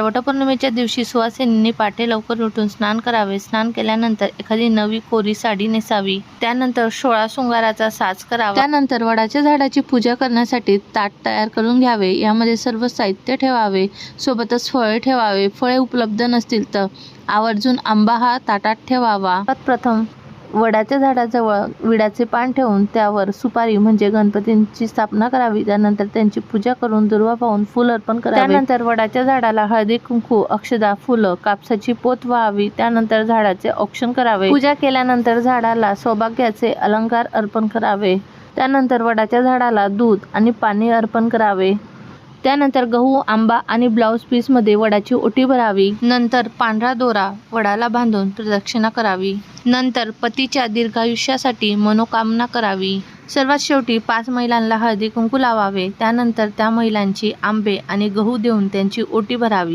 वटपौर्णिमेच्या दिवशी सुवासिनींनी पाटे लवकर उठून स्नान करावे. स्नान केल्यानंतर एखादी नवी कोरी साडी नेसावी. त्यानंतर सोळा शृंगाराचा साज करावा. त्यानंतर वडाच्या झाडाची पूजा करण्यासाठी ताट तयार करून घ्यावे. यामध्ये सर्व साहित्य ठेवावे. सोबतच फळे ठेवावे. फळे उपलब्ध नसतील तर आवर्जून आंबा हा ताटात ठेवावा. प्रथम वडाच्या झाडाजवळ विड्याचे पान ठेवून त्यावर सुपारी म्हणजे गणपतींची स्थापना करावी. त्यानंतर त्यांची पूजा करून दुर्वा पाहून फुल अर्पण करावे. त्यानंतर वडाच्या झाडाला हळदी कुंकू अक्षदा फुलं कापसाची पोत व्हावी. त्यानंतर झाडाचे औक्षण करावे. पूजा केल्यानंतर झाडाला सौभाग्याचे अलंकार अर्पण करावे. त्यानंतर वडाच्या झाडाला दूध आणि पाणी अर्पण करावे. त्यानंतर गहू आंबा आणि ब्लाऊज पीसमध्ये वडाची ओटी भरावी. नंतर पांढरा दोरा वडाला बांधून प्रदक्षिणा करावी. नंतर पतीच्या दीर्घायुष्यासाठी मनोकामना करावी. सर्वात शेवटी पाच महिलांना हळदी कुंकू लावावे. त्यानंतर त्या महिलांची आंबे आणि गहू देऊन त्यांची ओटी भरावी.